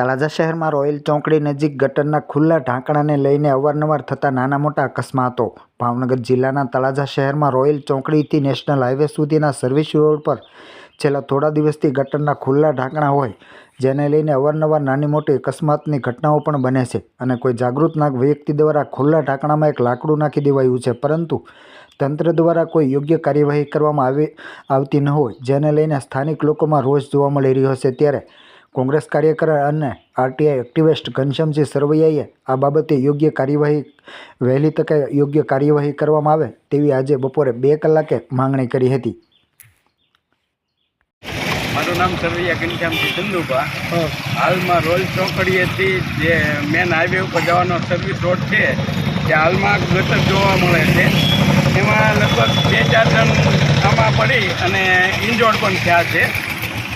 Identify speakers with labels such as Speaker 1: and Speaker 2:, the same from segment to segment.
Speaker 1: તળાજા શહેરમાં રોયલ ચોકડી નજીક ગટરના ખુલ્લા ઢાંકણાને લઈને અવારનવાર થતા નાના મોટા અકસ્માતો ભાવનગર જિલ્લાના તળાજા શહેરમાં રોયલ ચોકડીથી નેશનલ હાઈવે સુધીના સર્વિસ રોડ પર છેલ્લા થોડા દિવસથી ગટરના ખુલ્લા ઢાંકણા હોય, જેને લઈને અવારનવાર નાની મોટી અકસ્માતની ઘટનાઓ પણ બને છે અને કોઈ જાગૃત નાગ વ્યક્તિ દ્વારા ખુલ્લા ઢાંકણામાં એક લાકડું નાખી દેવાયું છે. પરંતુ તંત્ર દ્વારા કોઈ યોગ્ય કાર્યવાહી કરવામાં આવી, આવતી ન હોય, જેને લઈને સ્થાનિક લોકોમાં રોષ જોવા મળી રહ્યો છે. ત્યારે કોંગ્રેસ કાર્યકર અને આરટીઆઈ એક્ટિવિસ્ટ ઘનશ્યામસિંહ સરવૈયાએ આ બાબતે યોગ્ય કાર્યવાહી વહેલી તકે યોગ્ય કાર્યવાહી કરવામાં આવે તેવી આજે બપોરે બે કલાકે માંગણી કરી હતી.
Speaker 2: મારું નામ સરવૈયા ઘનશ્યામજી ચંદુભા હાલમાં રોલ ચોકડીએથી જે મેન હાઈવે ઉપર જવાનો સર્વિસ રોડ છે તે હાલમાં ગટર જોવા મળે છે. એમાં લગભગ બે ચાર જણ આમાં પડી અને ઇન્જોર્ડ પણ થયા છે.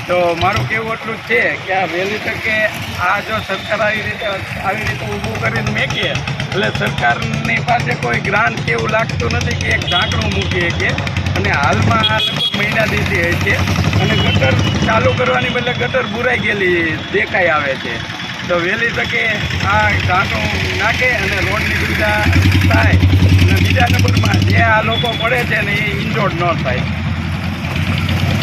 Speaker 2: તો મારું કહેવું એટલું જ છે કે આ વહેલી તકે આ જો સરકાર આવી રીતે આવી રીતે ઊભું કરીને મેકીએ, એટલે સરકારની પાસે કોઈ ગ્રાન્ટ કે એવું લાગતું નથી કે એક ઢાંકણું મૂકીએ કે અને હાલમાં આ લગભગ મહિના દીધી છે અને ગટર ચાલુ કરવાની બદલે ગટર બુરાઈ ગયેલી દેખાઈ આવે છે. તો વહેલી તકે આ ઢાંકણું નાખે અને રોડની સુવિધા થાય. અને બીજા નંબરમાં જે આ લોકો પડે છે ને એ ઇન્જોર્ડ ન થાય.